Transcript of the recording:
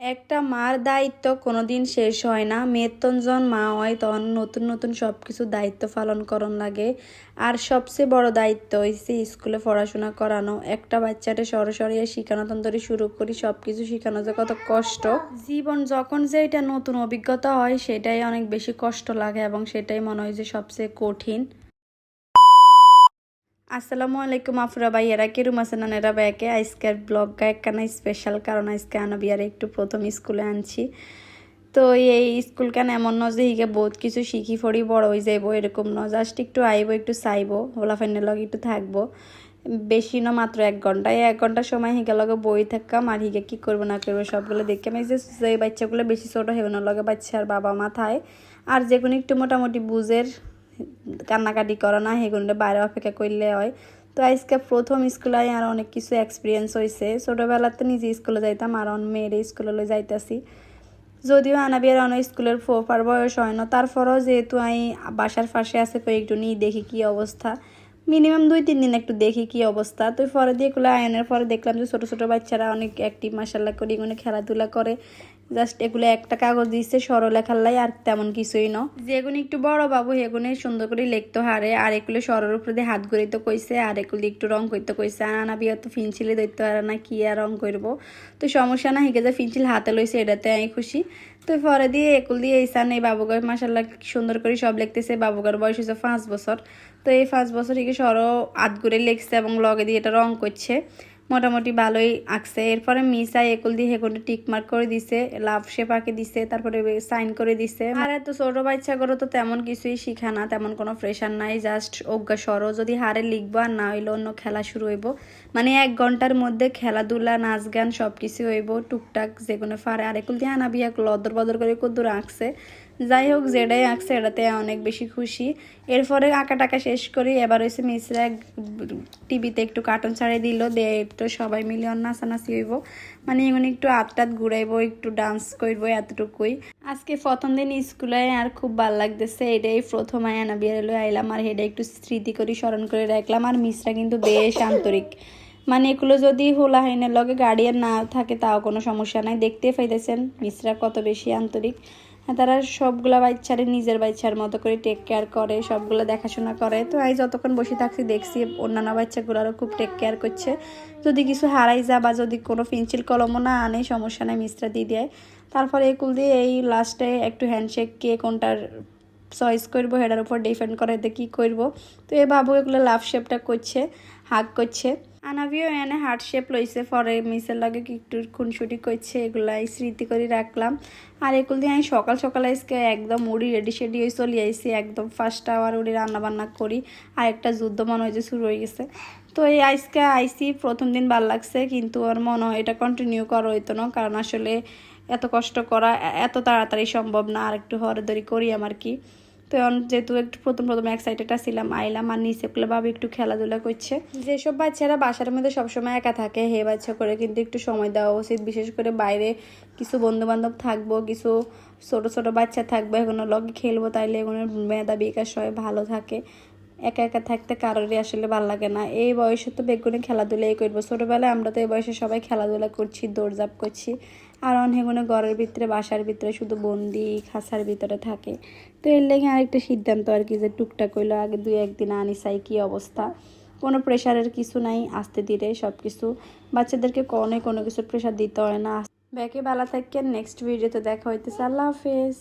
একটা মার দায়িত্ব কোনো দিন শেষ হয় না। মেতন যখন মা হয়, তখন নতুন নতুন সব কিছু দায়িত্ব পালন করন লাগে। আর সবচেয়ে বড় দায়িত্ব হয়েছে স্কুলে পড়াশোনা করানো। একটা বাচ্চাটা সরাসরি শিখানো তন্ত্রে শুরু করি সব কিছু শেখানো যে কত কষ্ট। জীবন যখন যে এটা নতুন অভিজ্ঞতা হয়, সেটাই অনেক বেশি কষ্ট লাগে এবং সেটাই মনে হয় যে সবচেয়ে কঠিন। আসসালামু আলাইকুম আফরা ভাই ভাইয়েরা, কিরম আছেন এরা ব্যাকে আজকের ব্লগ একখানা স্পেশাল কারণ আজকে আনবিয়ারে একটু প্রথম স্কুলে আনছি। তো এই স্কুল কেন এমন যে হিগে বহুত কিছু শিখি ফড়ি বড় হয়ে যাইব এরকম ন জাস্ট একটু আইব, একটু চাইব হোলা ফ্যানের লগে একটু থাকব। বেশি না মাত্র এক ঘণ্টা এই এক ঘণ্টা সময় হিগে লগে বই থাকাম আর হিগে কী করব না করব সবগুলো দেখে আমি যে বাচ্চাগুলো বেশি ছোট হেবেন লগে বাচ্চার বাবা মা থায়। আর যে কোনো একটু মোটামুটি বুঝের কান্নাকাটি করে না সেগুলো বাইরে অপেক্ষা করলে হয়। তো আজকে প্রথম স্কুলে আর অনেক কিছু এক্সপিরিয়েন্স হয়েছে ছোটোবেলাতে নিজে স্কুলে যাইতাম, আর অন মেয়ের স্কুলে যাইতাছি। যদিও আনাবিয়ার অন স্কুলের ফোফার বয়স হয় না, তারপরেও যেহেতু আমি বাসার পাশে আছে, তো একটু নিয়ে দেখি কি অবস্থা। মিনিমাম দুই তিন দিন একটু দেখি কি অবস্থা। তো পরে দিয়ে এগুলো আয়নের পরে দেখলাম যে ছোটো ছোটো বাচ্চারা অনেক অ্যাক্টিভ মাসাল্লা করে এগুলো খেলাধুলা করে। জাস্ট এগুলো একটা কাগজ দিচ্ছে সরলেখার লাই আর তেমন কিছুই ন। যেগুলো একটু বড় বাবু এগুলো সুন্দর করে লিখতে হারে, আর এগুলো সরের উপরে দিয়ে হাত গড়িতে কইছে, আর এগুলো একটু রং করতে কইছে, আর আনা বিয়া তো ফিনচিলে ধরতে পারে না, কি আর রং করব? তো সমস্যা না হিগে যে ফিনচিল হাতে লইছে, এটাতে আমি খুশি। তো পরে দিয়ে একুল দিয়ে সান এই বাবুগার মাসাল্লাহ সুন্দর করে সব লিখতেছে। বাবুগার বয়স হয়েছে পাঁচ বছর। তো এই পাঁচ বছর থেকে সরো আত করে লিখছে এবং লগে দিয়ে এটা রং করছে। মোটামুটি ভালোই আঁকছে। এরপরে মিসা একুল দিয়ে হেকুলটা টিক মার্ক করে দিছে, লাভ শেপ আঁকে দিছে, তারপরে সাইন করে দিছে। আর এত ছোট বাচ্চা করো তো তেমন কিছুই শিখা না, তেমন কোনো প্রেশার নাই জাস্ট অজ্ঞা সরো। যদি হারে লিখব আর না হইলে অন্য খেলা শুরু হইব। মানে এক ঘণ্টার মধ্যে খেলাধুলা, নাচ গান সব কিছু হইব, টুকটাক যে কোনো ফারে। আর একুল দিয়ে আনাবি এক লদর বদর করে কদ্দুর আঁকছে। যাই হোক, যেটাই আঁকছে এটাতে অনেক বেশি খুশি। এরপরে আঁকা টাকা শেষ করি। এবার হয়েছে মিসরা টিভিতে একটু কার্টুন ছাড়িয়ে দিল দে একটু সবাই মিলে নাচানাচি হইব। মানে এমন একটু আটটাত ঘুরাইবো, একটু ডান্স করব এতটুকুই। আজকে প্রথম দিন স্কুলে আর খুব ভালো লাগতেছে, এটাই প্রথম আয়ানা বিয়ারে আইলাম আর এটা একটু স্মৃতি করি স্মরণ করে রাখলাম আর মিসরা কিন্তু বেশ আন্তরিক। মানে এগুলো যদি হোলা হাইনের লগে গাড়িয়ার না থাকে তাও কোনো সমস্যা নাই, দেখতে পাইতেছেন মিসরা কত বেশি আন্তরিক। তারা সবগুলা বাচ্চারে নিজের বাচ্চার মতো করে টেক কেয়ার করে, সবগুলো দেখাশোনা করে। তো আমি যতক্ষণ বসে থাকছি, দেখছি অন্যান্য বাচ্চাগুলোরও খুব টেক কেয়ার করছে। যদি কিছু হারাই যা বা যদি কোনো পেন্সিল কলমও না আনে, সমস্যা নেই, মিস্ত্রা দিয়ে দেয়। তারপরে একুল দিয়ে এই লাস্টে একটু হ্যান্ডশেক কে কোনটার চয়েস করব হেডার উপর ডিপেন্ড করে কী করব। তো এ বাবু এগুলো লাভ শেপটা করছে হাক করছে। আনাবিও এনে হার্ট শেপ লইছে, পরে মিসের লাগে একটু খুনসুটি করছে এগুলাই স্মৃতি করে রাখলাম। আর এগুলো দিয়ে আমি সকাল সকাল আজকে একদম উড়ি রেডি সেডি হয়ে চলে আইসি একদম ফার্স্ট আওয়ার উড়ি রান্না বান্না করি, আর একটা যুদ্ধ মনে হয় যে শুরু হয়ে গেছে। তো এই আজকে আইসি প্রথম দিন ভালো লাগছে, কিন্তু আর মনে হয় এটা কন্টিনিউ করা হইতো না, কারণ আসলে এত কষ্ট করা এত তাড়াতাড়ি সম্ভব না, আর একটু হরদরি করি আমার কি। তো যেহেতু একটু প্রথম প্রথম এক্সাইটেড ছিলাম আইলাম আর নিচে বাবা একটু খেলাধুলা করছে। যেসব বাচ্চারা বাসার মধ্যে সবসময় একা থাকে, হে বাচ্চা করে কিন্তু একটু সময় দেওয়া উচিত। বিশেষ করে বাইরে কিছু বন্ধু বান্ধব থাকব, কিছু ছোট ছোট বাচ্চা থাকব এগুলো লগে খেলব, তাইলে এগুলো মেধা বিকাশ হয় ভালো থাকে। একা একা থাকতে কারোরই আসলে ভালো লাগে না। এই বয়সে তো বেগুনে খেলাধুলাই করব ছোটোবেলায় আমরা তো এই বয়সে সবাই খেলাধুলা করছি, দৌড়ঝাঁপ করছি। আর অনেকগুলো ঘরের ভিতরে, বাসার ভিতরে শুধু বন্দি খাসার ভিতরে থাকে। তো এর লেগে আরেকটা সিদ্ধান্ত আর কি যে টুকটাক হইল আগে দুই একদিন আনি চাই কী অবস্থা। কোনো প্রেশারের কিছু নাই, আস্তে ধীরে সব কিছু বাচ্চাদেরকে কোনো কোনো কিছুর প্রেশার দিতে হয় না। ব্যাকে ভালো থাকেন নেক্সট ভিডিওতে দেখা হইতেছে। আল্লাহ হাফেজ।